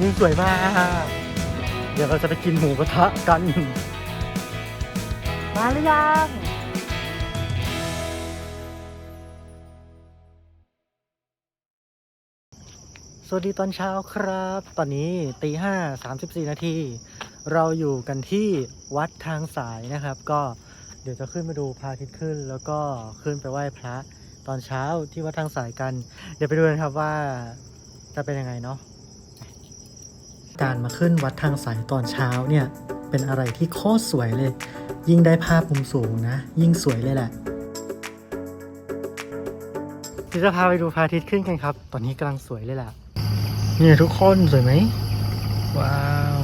นี่สวยมาก เดี๋ยวเราจะไปกินหมูกระทะกัน มาหรือยังสวัสดีตอนเช้าครับ ตอนนี้ตีห้าสามสิบสี่นาทีเราอยู่กันที่วัดทางสายนะครับ ก็เดี๋ยวจะขึ้นมาดูพระอาทิตย์ขึ้น แล้วก็ขึ้นไปไหว้พระตอนเช้าที่วัดทางสายกัน เดี๋ยวไปดูกันครับว่าจะเป็นยังไงเนาะ การมาขึ้นวัดทางสายตอนเช้าเนี่ย เป็นอะไรที่โคตรสวยเลย ยิ่งได้ภาพมุมสูงนะ ยิ่งสวยเลยแหละเดี๋ยวจะพาไปดูพระอาทิตย์ขึ้นกันครับ ตอนนี้กำลังสวยเลยแหละ เนี่ยทุกคนสวยไหม ว้าว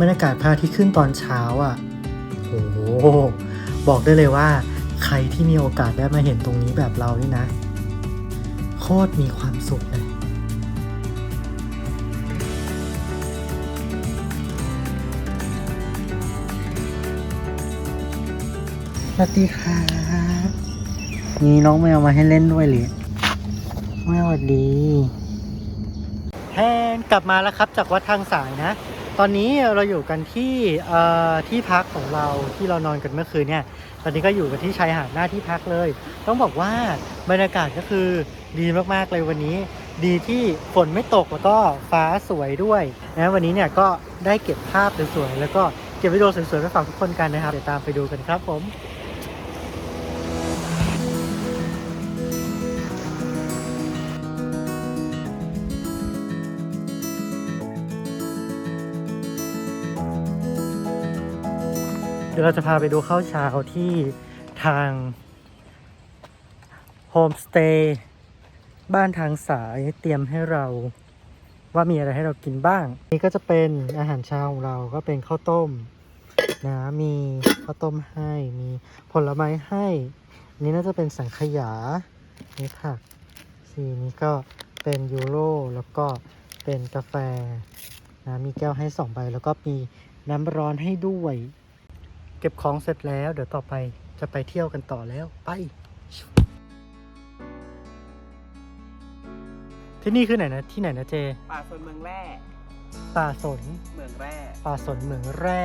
บรรยากาศพระอาทิตย์ขึ้นตอนเช้าอะโอ้โหบอกได้เลยว่า ใครที่มีโอกาสได้มาเห็นตรงนี้แบบเรานี่นะ โคตรมีความสุขเลยสวัสดีครับมีน้องแมวมาให้เล่นด้วยเลยแมวสวัสดีแฮนกลับมาแล้วครับจากวัดทางสายนะ ตอนนี้เราอยู่กันที่ที่พักของเราที่เรานอนกันเมื่อคืนเนี่ย ตอนนี้ก็อยู่กันที่ชายหาดหน้าที่พักเลย ต้องบอกว่าบรรยากาศก็คือดีมากๆเลยวันนี้ ดีที่ฝนไม่ตกแล้วก็ฟ้าสวยด้วยนะวันนี้เนี่ยก็ได้เก็บภาพสวยๆแล้วก็เก็บวิดีโอสวยๆไปฝากทุกคนกันนะครับเดี๋ยวตามไปดูกันครับผม ดี๋ยวเราจะพาไปดูข้าวเช้าที่ทางโฮมสเตย์บ้านทางสายเตรียมให้เราว่ามีอะไรให้เรากินบ้าง นี่ก็จะเป็นอาหารเช้าของเราก็เป็นข้าวต้มนะมีข้าวต้มให้มีผลไม้ให้นนี้น่าจะเป็นสังขยานี่ผักสีนี้ก็เป็นยูโรแล้วก็เป็นกาแฟนะมีแก้วให้สองใบแล้วก็มีน้ำร้อนให้ด้วย เก็บของเสร็จแล้ว เดี๋ยวต่อไปจะไปเที่ยวกันต่อแล้วไป ที่นี่คือไหนนะที่ไหนนะเจ ป่าสนเมืองแร่ป่าสนเมืองแร่ป่าสนเหมืองแร่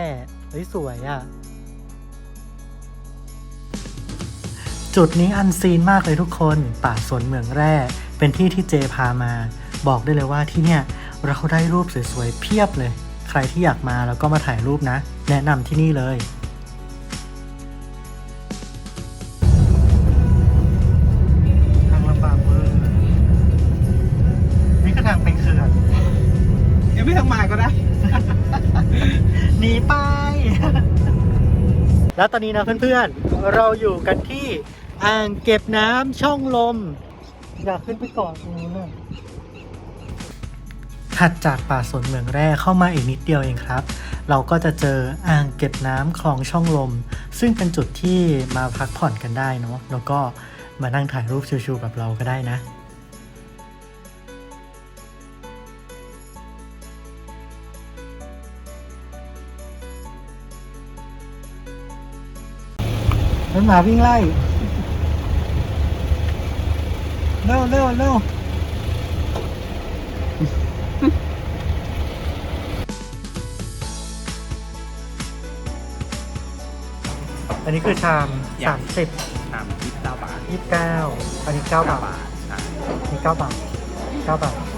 เฮ้ยสวยอะ่ะ จุดนี้อันซีนมากเลยทุกคน ป่าสนเหมืองแร่ เป็นที่ที่เจพามา บอกได้เลยว่าที่เนี่ย เราได้รูปสวยๆเพียบเลย ใครที่อยากมาแล้วก็มาถ่ายรูปนะ แนะนำที่นี่เลย หนีไป แล้วตอนนี้นะเพื่อนๆ เราอยู่กันที่อ่างเก็บน้ำช่องลม อยากขึ้นไปเกาะตรงนู้นน่ะถัดจากป่าสนเมืองแร่เข้ามาอีกนิดเดียวเองครับ เราก็จะเจออ่างเก็บน้ำคลองช่องลม ซึ่งเป็นจุดที่มาพักผ่อนกันได้เนาะแล้วก็มานั่งถ่ายรูปชิวๆกับเราก็ได้นะ มันหมาวิ่งไล่ เร็วเร็วเร็วอันนี้คือชามอย่าสางมสิบสามสิบเก้าบาทยี่สิบเก้าอันนี้เก้าบาทใช่อันนี้เก้าบาทเก้าบาท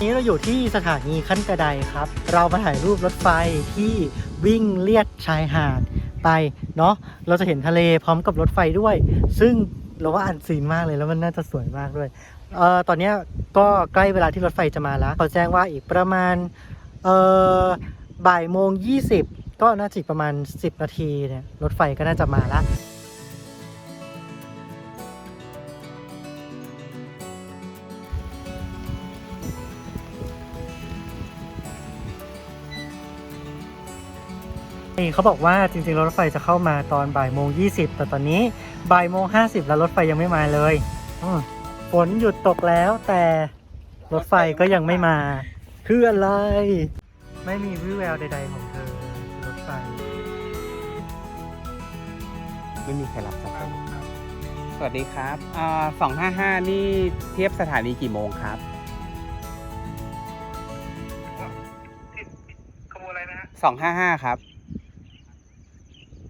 นี้เราอยู่ที่สถานีขั้นกระไดครับ เรามาถ่ายรูปรถไฟที่วิ่งเลียดชายหาดไปเนาะ เราจะเห็นทะเลพร้อมกับรถไฟด้วย ซึ่งเราว่าอันซีนมากเลยแล้วมันน่าจะสวยมากด้วย เอ่อ ตอนนี้ก็ใกล้เวลาที่รถไฟจะมาแล้วเขาแจ้งว่าอีกประมาณ เอ่อ บ่ายโมงยี่สิบก็น่าจะประมาณ 10 นาทีเนี่ยรถไฟก็น่าจะมาแล้ว เขาบอกว่าจริงๆรถไฟจะเข้ามาตอนบ่ายโมงยี่สิบแต่ตอนนี้บ่ายโมงห้าสิบแล้วรถไฟยังไม่มาเลยอมฝนหยุดตกแล้วแต่รถไฟก็ยังไม่มา คืออะไร ไม่มีวิแววใด ๆ ของเธอรถไฟ ไม่มีใครรับสักคนสวัสดีครับสองห้าห้านี่เทียบสถานีกี่โมงครับขบวนอะไรนะฮะสองห้าห้าครับ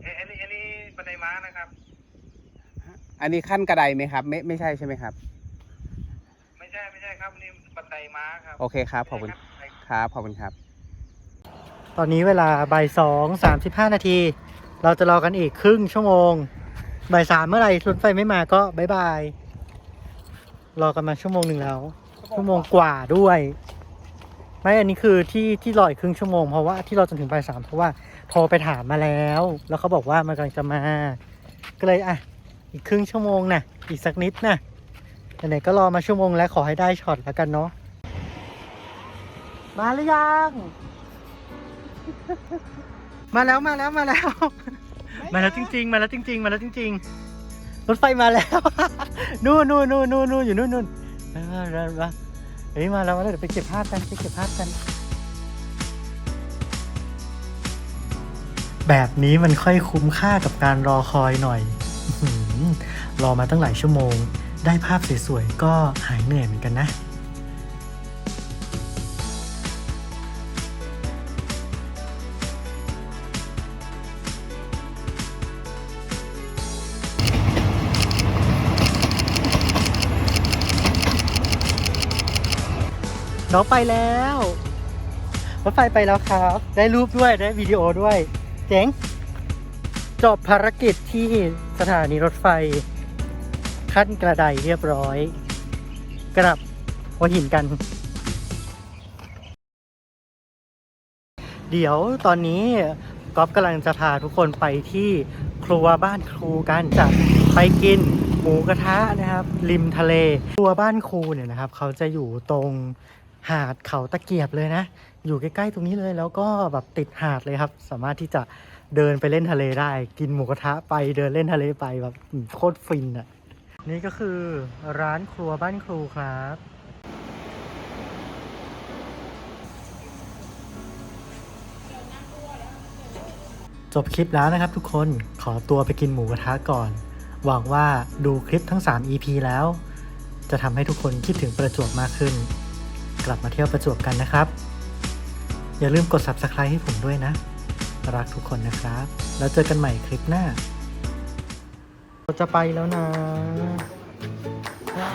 เอ้ยอันนี้อันนี้บันไดม้านะครับ อันนี้ขั้นกระไดไหมครับ ไม่ไม่ใช่ใช่ไหมครับ ไม่ใช่ไม่ใช่ครับอันนี่บันไดม้าครับ โอเคครับขอบคุณใช่รับครับขอบคุณครับ ตอนนี้เวลาบ่ายสองสามสิบห้านาที เราจะรอกันอีกครึ่งชั่วโมงบ่ายสามเมื่อไหร่รถไฟไม่มาก็บายบายรอกันมาชั่วโมงหนึ่งแล้ว ชั่วโมงกว่าด้วย ไม่อันนี้คือที่ที่รออีกครึ่งชั่วโมงเพราะว่าที่เราจนถึงบ่ายสามเพราะว่าโทรไปถามมาแล้ว แล้วเขาบอกว่ามันกำลังจะมา ก็เลยอะ อีกครึ่งชั่วโมงนะอีกสักนิดนะไหนๆก็รอมาชั่วโมงแล้วขอให้ได้ช็อตแล้วกันเนาะมาหรือยัง มาแล้วมาแล้วมาแล้ว มาแล้วจริง ๆ มาแล้วจริง ๆ มาแล้วจริง ๆ รถไฟมาแล้ว นู่นนู่นนู่นนู่นนู่นอยู่นู่นนู่นมามามามาเฮ้ยมาแล้วมาแล้วเดี๋ยวไปเก็บภาพกันไปเก็บภาพกัน แบบนี้มันค่อยคุ้มค่ากับการรอคอยหน่อยอื้อหือ รอมาตั้งหลายชั่วโมง ได้ภาพสวยๆ ก็หายเหนื่อยเหมือนกันนะน้องไปแล้วรถไฟไปแล้วครับ ได้รูปด้วย ได้วิดีโอด้วย เจ๋ง จบภารกิจที่สถานีรถไฟ ขั้นกระไดเรียบร้อย กลับหัวหินกัน เดี๋ยวตอนนี้ก๊อฟกำลังจะพาทุกคนไปที่ครัวบ้านครูกันจะไปกินหมูกระทะนะครับ ริมทะเล ครัวบ้านครูเนี่ยนะครับ เขาจะอยู่ตรงหาดเขาตะเกียบเลยนะ อยู่ใกล้ๆตรงนี้เลยแล้วก็แบบติดหาดเลยครับ สามารถที่จะ เดินไปเล่นทะเลได้ กินหมูกระทะไปเดินเล่นทะเลไปแบบโคตรฟินอะ นี่ก็คือร้านครัวบ้านครูครับจบคลิปแล้วนะครับทุกคนขอตัวไปกินหมูกระทะก่อน หวังว่าดูคลิปทั้ง 3 EP แล้ว จะทำให้ทุกคนคิดถึงประจวบมากขึ้น กลับมาเที่ยวประจวบกันนะครับ อย่าลืมกด Subscribe ให้ผมด้วยนะ รักทุกคนนะครับ แล้วเจอกันใหม่คลิปหน้า เราจะไปแล้วนะว้า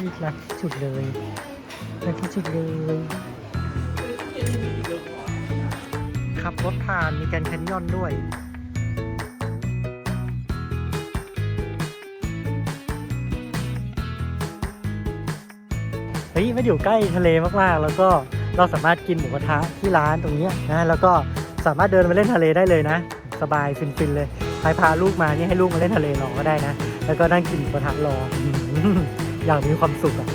ยรักที่สุดเลยรักที่สุดเลยขับรถผ่านมีแกรนแคนยอนด้วยเฮ้ยมันอยู่ใกล้ทะเลมากๆ แล้วก็เราสามารถกินหมูกระทะที่ร้านตรงนี้นะแล้วก็ สามารถเดินไปเล่นทะเลได้เลยนะ สบายฟินๆเลยใครพาลูกมานี่ให้ลูกมาเล่นทะเลรอก็ได้นะ แล้วก็นั่งกินกระทะรออื้อหืออย่างมีความสุขอะ